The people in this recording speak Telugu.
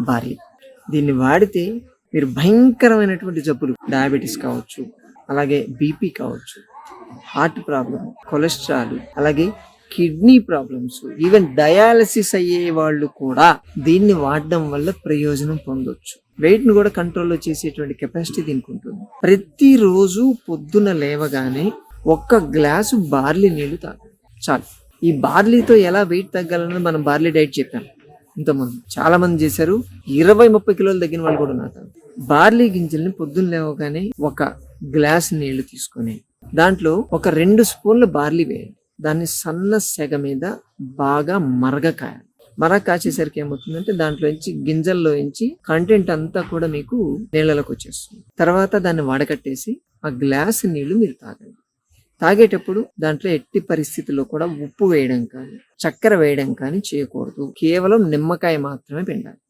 భార్య. దీన్ని వాడితే మీరు భయంకరమైనటువంటి జబ్బులు డయాబెటీస్ కావచ్చు అలాగే బీపీ కావచ్చు హార్ట్ ప్రాబ్లం కొలెస్ట్రాల్ అలాగే కిడ్నీ ప్రాబ్లమ్స్ ఈవెన్ డయాలసిస్ అయ్యే వాళ్ళు కూడా దీన్ని వాడడం వల్ల ప్రయోజనం పొందొచ్చు. వెయిట్ను కూడా కంట్రోల్లో చేసేటువంటి కెపాసిటీ దీనికి ఉంటుంది. ప్రతిరోజు పొద్దున లేవగానే ఒక్క గ్లాసు బార్లీ నీళ్ళు తాగు. చాలు. ఈ బార్లీతో ఎలా వెయిట్ తగ్గాలని మనం బార్లీ డైట్ చెప్పాం. ఇంతమంది చాలా మంది చేశారు. ఇరవై ముప్పై కిలోలు తగ్గిన వాళ్ళు కూడా ఉన్నారు. బార్లీ గింజల్ని పొద్దున్న లేవగానే ఒక గ్లాస్ నీళ్ళు తీసుకొని దాంట్లో ఒక రెండు స్పూన్ల బార్లీ వేయండి. దాన్ని సన్న సెగ మీద బాగా మరగకాయాలి మరగ కాచేసరికి ఏమవుతుందంటే దాంట్లో నుంచి గింజల్లో నుంచి కంటెంట్ అంతా కూడా మీకు నీళ్ళలోకి వచ్చేస్తుంది. తర్వాత దాన్ని వడకట్టేసి ఆ గ్లాస్ నీళ్ళు మీరు తాగండి. తాగేటప్పుడు దాంట్లో ఎట్టి పరిస్థితుల్లో కూడా ఉప్పు వేయడం కానీ చక్కెర వేయడం కానీ చేయకూడదు. కేవలం నిమ్మకాయ మాత్రమే పిండాలి.